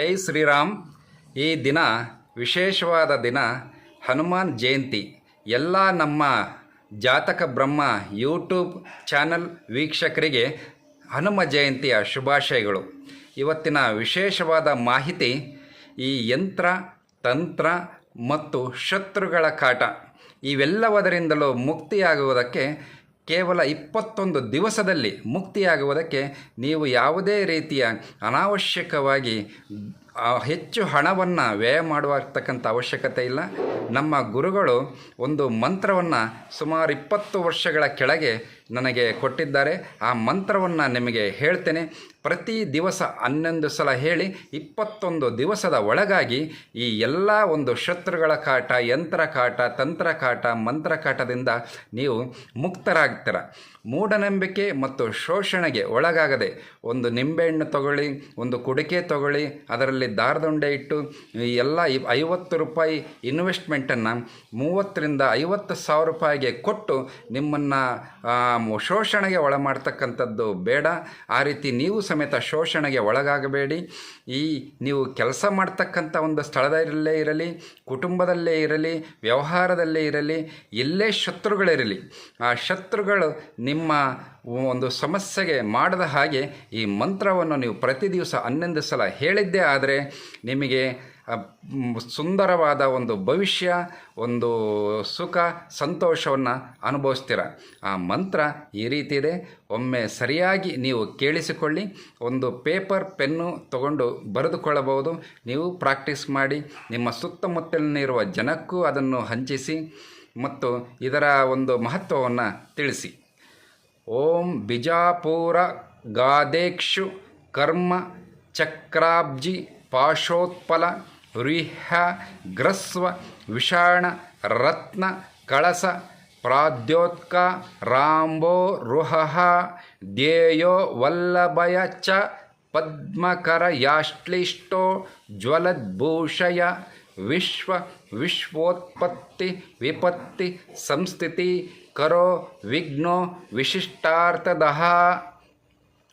ಜೈ ಶ್ರೀರಾಮ್. ಈ ದಿನ ವಿಶೇಷವಾದ ದಿನ ಹನುಮಾನ್ ಜಯಂತಿ. ಎಲ್ಲ ನಮ್ಮ ಜಾತಕ ಬ್ರಹ್ಮ ಯೂಟ್ಯೂಬ್ ಚಾನಲ್ ವೀಕ್ಷಕರಿಗೆ ಹನುಮ ಜಯಂತಿಯ ಶುಭಾಶಯಗಳು. ಇವತ್ತಿನ ವಿಶೇಷವಾದ ಮಾಹಿತಿ ಈ ಯಂತ್ರ, ತಂತ್ರ ಮತ್ತು ಶತ್ರುಗಳ ಕಾಟ. ಇವೆಲ್ಲವದರಿಂದಲೂ ಮುಕ್ತಿಯಾಗುವುದಕ್ಕೆ ಕೇವಲ ಇಪ್ಪತ್ತೊಂದು ದಿವಸದಲ್ಲಿ ಮುಕ್ತಿಯಾಗುವುದಕ್ಕೆ ನೀವು ಯಾವುದೇ ರೀತಿಯ ಅನಾವಶ್ಯಕವಾಗಿ ಹೆಚ್ಚು ಹಣವನ್ನು ವ್ಯಯ ಮಾಡುವತಕ್ಕಂಥ ಅವಶ್ಯಕತೆ ಇಲ್ಲ. ನಮ್ಮ ಗುರುಗಳು ಒಂದು ಮಂತ್ರವನ್ನು ಸುಮಾರು ಇಪ್ಪತ್ತು ವರ್ಷಗಳ ಕೆಳಗೆ ನನಗೆ ಕೊಟ್ಟಿದ್ದಾರೆ. ಆ ಮಂತ್ರವನ್ನು ನಿಮಗೆ ಹೇಳ್ತೇನೆ. ಪ್ರತಿ ದಿವಸ ಹನ್ನೊಂದು ಸಲ ಹೇಳಿ ಇಪ್ಪತ್ತೊಂದು ದಿವಸದ ಒಳಗಾಗಿ ಈ ಎಲ್ಲ ಒಂದು ಶತ್ರುಗಳ ಕಾಟ, ಯಂತ್ರ ಕಾಟ, ತಂತ್ರ ಕಾಟ, ಮಂತ್ರ ಕಾಟದಿಂದ ನೀವು ಮುಕ್ತರಾಗ್ತೀರ. ಮೂಢನಂಬಿಕೆ ಮತ್ತು ಶೋಷಣೆಗೆ ಒಳಗಾಗದೆ ಒಂದು ನಿಂಬೆಹಣ್ಣು ತಗೊಳ್ಳಿ, ಒಂದು ಕುಡಿಕೆ ತಗೊಳ್ಳಿ, ಅದರಲ್ಲಿ ದಾರದೊಂಡೆ ಇಟ್ಟು ಈ ಎಲ್ಲ ಐವತ್ತು ರೂಪಾಯಿ ಇನ್ವೆಸ್ಟ್ಮೆಂಟನ್ನು ಮೂವತ್ತರಿಂದ ಐವತ್ತು ಸಾವಿರ ರೂಪಾಯಿಗೆ ಕೊಟ್ಟು ನಿಮ್ಮನ್ನು ಶೋಷಣೆಗೆ ಒಳ ಮಾಡ್ತಕ್ಕಂಥದ್ದು ಬೇಡ. ಆ ರೀತಿ ನೀವು ಸಮೇತ ಶೋಷಣೆಗೆ ಒಳಗಾಗಬೇಡಿ. ಈ ನೀವು ಕೆಲಸ ಮಾಡ್ತಕ್ಕಂಥ ಒಂದು ಸ್ಥಳದಲ್ಲೇ ಇರಲಿ, ಕುಟುಂಬದಲ್ಲೇ ಇರಲಿ, ವ್ಯವಹಾರದಲ್ಲೇ ಇರಲಿ ಎಲ್ಲೇ ಶತ್ರುಗಳಿರಲಿ. ಆ ಶತ್ರುಗಳು ನಿಮ್ಮ ಒಂದು ಸಮಸ್ಯೆಗೆ ಮಾಡದ ಹಾಗೆ ಈ ಮಂತ್ರವನ್ನು ನೀವು ಪ್ರತಿ ದಿವಸ ಹನ್ನೊಂದು ಸಲ ಹೇಳಿದ್ದೇ ಆದರೆ ನಿಮಗೆ ಸುಂದರವಾದ ಒಂದು ಭವಿಷ್ಯ, ಒಂದು ಸುಖ, ಸಂತೋಷವನ್ನು ಅನುಭವಿಸ್ತೀರ. ಆ ಮಂತ್ರ ಈ ರೀತಿ ಇದೆ. ಒಮ್ಮೆ ಸರಿಯಾಗಿ ನೀವು ಕೇಳಿಸಿಕೊಳ್ಳಿ, ಒಂದು ಪೇಪರ್, ಪೆನ್ನು ತಗೊಂಡು ಬರೆದುಕೊಳ್ಳಬಹುದು. ನೀವು ಪ್ರಾಕ್ಟೀಸ್ ಮಾಡಿ, ನಿಮ್ಮ ಸುತ್ತಮುತ್ತಲಿನಿರುವ ಜನಕ್ಕೂ ಅದನ್ನು ಹಂಚಿಸಿ ಮತ್ತು ಇದರ ಒಂದು ಮಹತ್ವವನ್ನು ತಿಳಿಸಿ. ಓಂ ಬಿಜಾಪುರ ಗಾದೇಕ್ಷು ಕರ್ಮ ಚಕ್ರಾಬ್ಜಿ ಪಾಶೋತ್ಪಲ ರಿಹ ಗ್ರಸ್ವ, ವಿಷಾಣ, ರತ್ನ, ಕಳಸ, ಪ್ರಾದ್ಯೋತ್ಕ, ರಾಂಬೋ ರುಹಃ ಧ್ಯೇಯೋ, ವಲ್ಲಭಯ ಚ, ಪದ್ಮಕರ ಯಾಶ್ಲಿಷ್ಟೋ, ಜ್ವಲದ್ಭೂಷಯ, ವಿಶ್ವ, ವಿಶ್ವೋತ್ಪತ್ತಿ, ವಿಪತ್ತಿ, ಸಂಸ್ಥಿತಿ, ಕರೋ, ವಿಘ್ನೋ ವಿಶಿಷ್ಟಾರ್ಥದಃ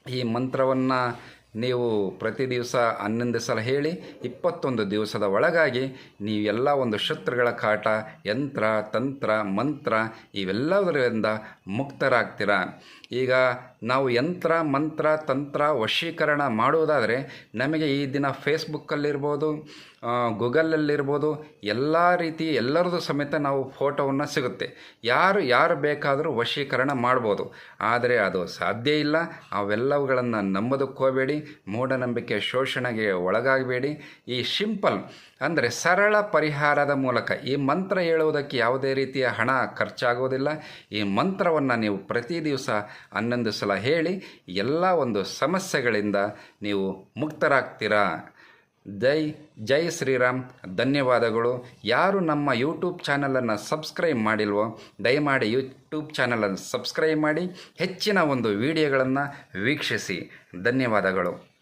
ಈ ಮಂತ್ರವನ್ನು ನೀವು ಪ್ರತಿ ದಿವಸ ಹನ್ನೊಂದು ಸಲ ಹೇಳಿ, ಇಪ್ಪತ್ತೊಂದು ದಿವಸದ ಒಳಗಾಗಿ ನೀವೆಲ್ಲ ಒಂದು ಶತ್ರುಗಳ ಕಾಟ, ಯಂತ್ರ, ತಂತ್ರ, ಮಂತ್ರ ಇವೆಲ್ಲದರಿಂದ ಮುಕ್ತರಾಗ್ತೀರ? ಈಗ ನಾವು ಯಂತ್ರ, ಮಂತ್ರ, ತಂತ್ರ ವಶೀಕರಣ ಮಾಡುವುದಾದರೆ ನಮಗೆ ಈ ದಿನ ಫೇಸ್ಬುಕ್ಕಲ್ಲಿರ್ಬೋದು ಗೂಗಲಲ್ಲಿರ್ಬೋದು, ಎಲ್ಲ ರೀತಿ ಎಲ್ಲರದು ಸಮೇತ ನಾವು ಫೋಟೋವನ್ನು ಸಿಗುತ್ತೆ. ಯಾರು ಯಾರು ಬೇಕಾದರೂ ವಶೀಕರಣ ಮಾಡ್ಬೋದು. ಆದರೆ ಅದು ಸಾಧ್ಯ ಇಲ್ಲ. ಅವೆಲ್ಲವುಗಳನ್ನು ನಂಬೋದಕ್ಕೋಬೇಡಿ ಮೂಢನಂಬಿಕೆ ಶೋಷಣೆಗೆ ಒಳಗಾಗಬೇಡಿ. ಈ ಸಿಂಪಲ್ ಅಂದರೆ ಸರಳ ಪರಿಹಾರದ ಮೂಲಕ ಈ ಮಂತ್ರ ಹೇಳುವುದಕ್ಕೆ ಯಾವುದೇ ರೀತಿಯ ಹಣ ಖರ್ಚಾಗೋದಿಲ್ಲ. ಈ ಮಂತ್ರವನ್ನು ನೀವು ಪ್ರತಿ ದಿವಸ ಹನ್ನೊಂದು ಸಲ ಹೇಳಿ ಎಲ್ಲ ಒಂದು ಸಮಸ್ಯೆಗಳಿಂದ ನೀವು ಮುಕ್ತರಾಗ್ತೀರಾ? ಜೈ ಜೈ ಶ್ರೀರಾಮ್. ಧನ್ಯವಾದಗಳು. ಯಾರು ನಮ್ಮ ಯೂಟ್ಯೂಬ್ ಚಾನಲನ್ನು ಸಬ್ಸ್ಕ್ರೈಬ್ ಮಾಡಿಲ್ವೋ, ದಯಮಾಡಿ ಯೂಟ್ಯೂಬ್ ಚಾನಲನ್ನು ಸಬ್ಸ್ಕ್ರೈಬ್ ಮಾಡಿ, ಹೆಚ್ಚಿನ ಒಂದು ವಿಡಿಯೋಗಳನ್ನು ವೀಕ್ಷಿಸಿ. ಧನ್ಯವಾದಗಳು.